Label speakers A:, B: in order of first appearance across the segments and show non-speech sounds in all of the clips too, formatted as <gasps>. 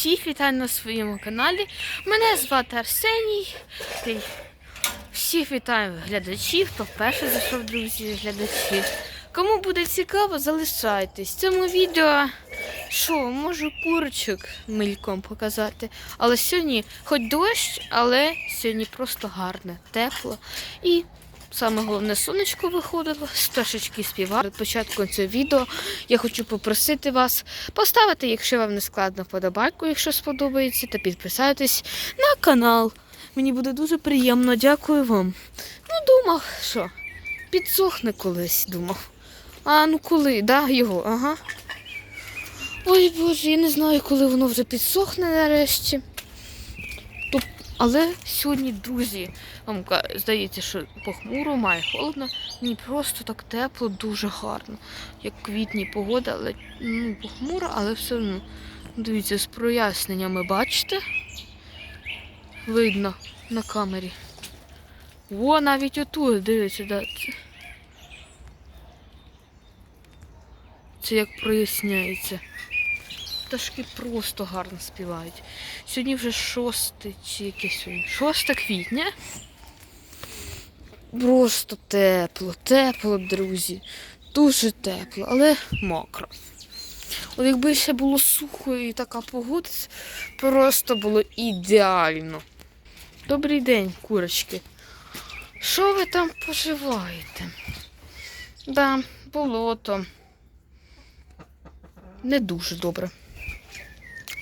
A: Всіх вітаю на своєму каналі. Мене звати Арсеній. Всіх вітаю глядачів, хто вперше зайшов, друзі, глядачі. Кому буде цікаво, залишайтесь. В цьому відео що, можу курочок мельком показати. Але сьогодні хоч дощ, але сьогодні просто гарне, тепло. І саме головне сонечко виходило, пташечки співали. Перед початком цього відео я хочу попросити вас поставити, якщо вам не складно, подобайку, якщо сподобається, та підписатись на канал. Мені буде дуже приємно, дякую вам. Ну, думав, що підсохне колись, думав. А ну коли, да, його, ага. Ой Боже, я не знаю, коли воно вже підсохне нарешті. Але сьогодні, друзі, вам здається, що похмуро, має холодно. Мені просто так тепло, дуже гарно. Як квітні погода, але ну, похмуро, але все одно. Дивіться, з проясненнями, бачите? Видно на камері. О, навіть отут, дивіться, да. Це, це як проясняється. Пташки просто гарно співають. Сьогодні вже 6 чи яке сьогодні? 6 квітня. Просто тепло, тепло, друзі. Дуже тепло, але мокро. От якби ще було сухо і така погода, просто було ідеально. Добрий день, курочки. Що ви там поживаєте? Да, болото. Не дуже добре.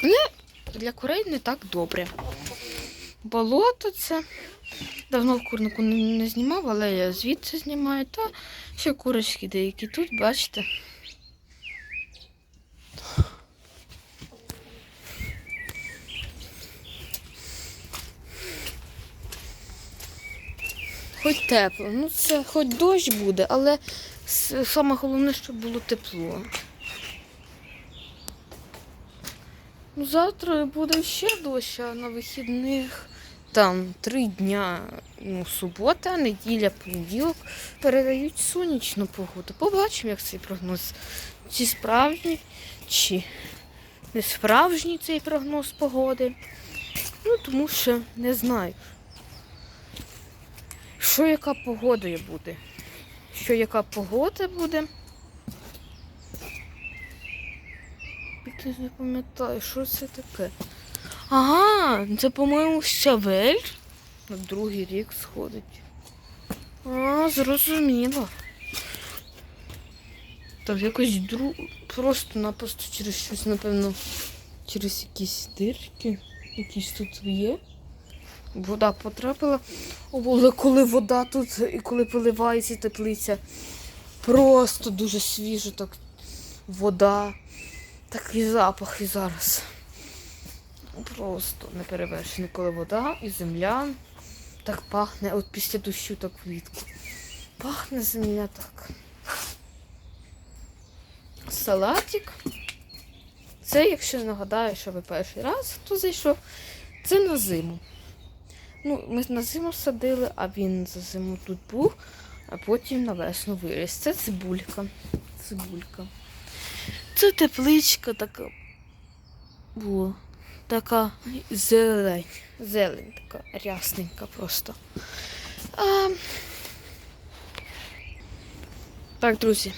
A: Не, для курей не так добре. Болото це. Давно в курнику не, знімав, але я звідси знімаю. Та ще курочки деякі тут, бачите. Хоч тепло. Ну це хоч дощ буде, але саме головне, щоб було тепло. Ну, завтра буде ще дощ, на вихідних там три дня, ну, субота, неділя, понеділок передають сонячну погоду. Побачимо, як цей прогноз. Чи справжній, чи не справжній цей прогноз погоди. Ну, тому що не знаю. Що яка погода буде? Що яка погода буде? Я не пам'ятаю, що це таке. Ага, це, по-моєму, щавель. На другий рік сходить. А, зрозуміло. Так, якось дру... просто-напросто через щось, напевно, через якісь дирки, якісь тут є. Вода потрапила. Але коли вода тут і коли поливається теплиця, просто дуже свіжо так вода. Такий запах і зараз. Просто неперевершений, коли вода і земля так пахне, от після дощу так влітку. Пахне земля так. Салатик. Це, якщо нагадаю, що ви перший раз хто зайшов, це на зиму. Ну, ми на зиму садили, а він за зиму тут був, а потім на весну виріс. Це цибулька. Цибулька. Це тепличка така була. Така зелень. Зелень така рясненька просто. А... Так, друзі.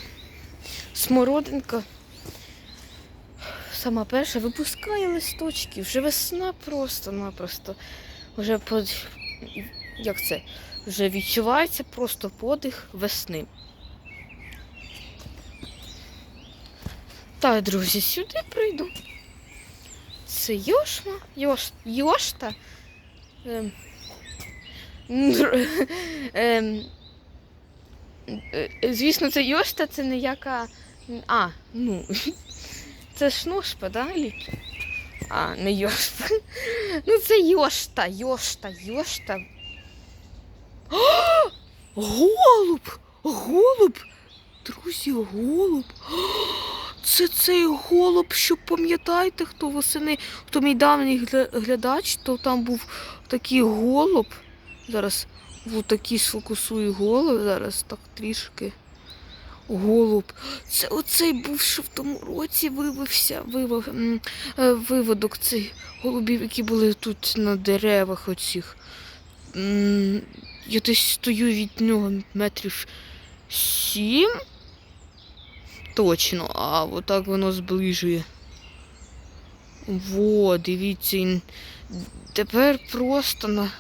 A: Смородинка. Сама перша випускає листочки. Вже весна просто-напросто. Вже под... як це? Вже відчувається просто подих весни. Так, друзі, сюди прийду. Це Йошма, Йош, Йошта. Ем, ем, е, звісно, це Йошта, це не яка. А, ну. <laughs> Це шнушпа, да? Лі? А, не Йошта. <laughs> Ну, це Йошта, Йошта, Йошта. <gasps> Голуб! Голуб! Друзі, голуб! <gasps> Це цей голуб, що пам'ятаєте, хто восени, хто мій давній глядач, то там був такий голуб. Зараз був такий сфокусую голуб, зараз так трішки. голуб. Це оцей був, що в тому році вивився, вивив, е, виводок цей голубів, які були тут на деревах оцих. Я десь стою від нього метрів сім. Точно, а отак воно зближує. Во, дивіться, тепер просто на...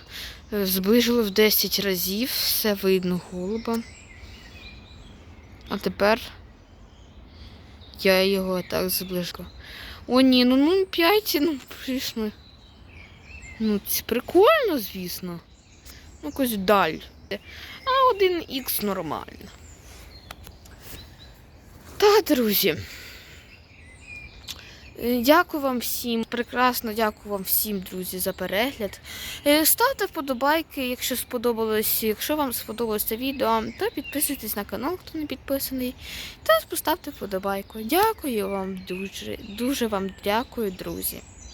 A: зближило в 10 разів, все видно голуба. А тепер я його так зближу. О, ні, ну ну 5, ну прийшли. Ну, це прикольно, звісно. Ну, якось даль. А 1х нормально. Та, друзі. Е, Дякую вам всім, прекрасно дякую вам всім, друзі, за перегляд. Е, Ставте вподобайки, якщо сподобалось. Якщо вам сподобалось це відео, то підписуйтесь на канал, хто не підписаний. Та поставте вподобайку. Дякую вам дуже, дуже вам дякую, друзі.